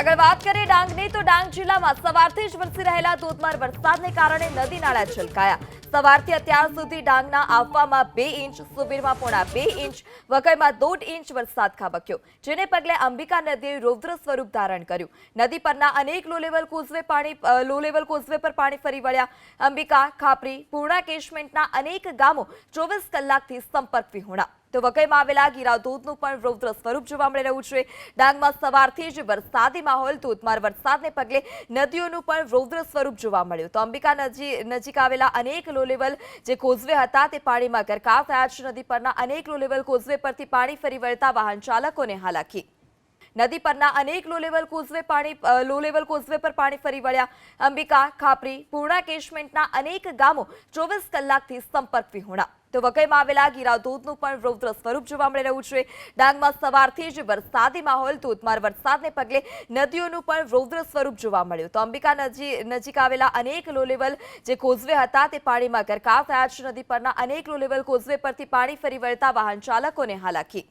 આગળ વાત કરીએ ડાંગની, તો ડાંગ જિલ્લામાં સવારથી જ વરસી રહેલા ધોધમાર વરસાદને કારણે નદી નાળા છલકાયા. સવારથી અત્યાર સુધી ડાંગના આવવામાં બે ઇંચ, સુબીરમાં પોણા બે ઇંચ, વઘઈમાં દોઢ ઇંચ વરસાદ ખાબક્યો, જેને પગલે અંબિકા નદીએ રૌદ્ર સ્વરૂપ ધારણ કર્યું. નદી પરના અનેક લો લેવલ કોઝવે પાણી લો લેવલ કોઝવે પર પાણી ફરી વળ્યા. અંબિકા, ખાપરી પૂર્ણા કેશમેન્ટના અનેક ગામો ચોવીસ કલાકથી સંપર્ક વિહોણા. તો વકઈમાં આવેલા ગીરા ધોધનું પણ રૌદ્ર સ્વરૂપ જોવા મળી રહ્યું છે. ડાંગમાં સવારથી જ વરસાદી માહોલ, ધોધમાર વરસાદને પગલે નદીઓનું પણ રૌદ્ર સ્વરૂપ જોવા મળ્યું. તો અંબિકા નજી, નજીક આવેલા અનેક લો લેવલ જે કોઝવે હતા તે પાણીમાં ગરકાવ થયા છે. નદી પરના અનેક લો લેવલ કોઝવે પરથી પાણી ફરી વળતા વાહન ચાલકોને હાલાકી. નદી પરના અનેક લો લેવલ કોઝવે પાણી લો લેવલ કોઝવે પર પાણી ફરી વળ્યા. અંબિકા, ખાપરી, પૂર્ણા કેશમેન્ટના અનેક ગામો ચોવીસ કલાકથી સંપર્ક વિહોણા. તો વઘઈમાં આવેલા ગીરા ધોધનું પણ રૌદ્ર સ્વરૂપ જોવા મળી રહ્યું છે. ડાંગમાં સવારથી જ વરસાદી માહોલ, ધોધમાર વરસાદને પગલે નદીઓનું પણ રૌદ્ર સ્વરૂપ જોવા મળ્યું. તો અંબિકા નજી, નજીક આવેલા અનેક લો લેવલ જે કોઝવે હતા તે પાણીમાં ગરકાવ થયા છે. નદી પરના અનેક લો લેવલ કોઝવે પરથી પાણી ફરી વળતા વાહન ચાલકોને હાલાકી.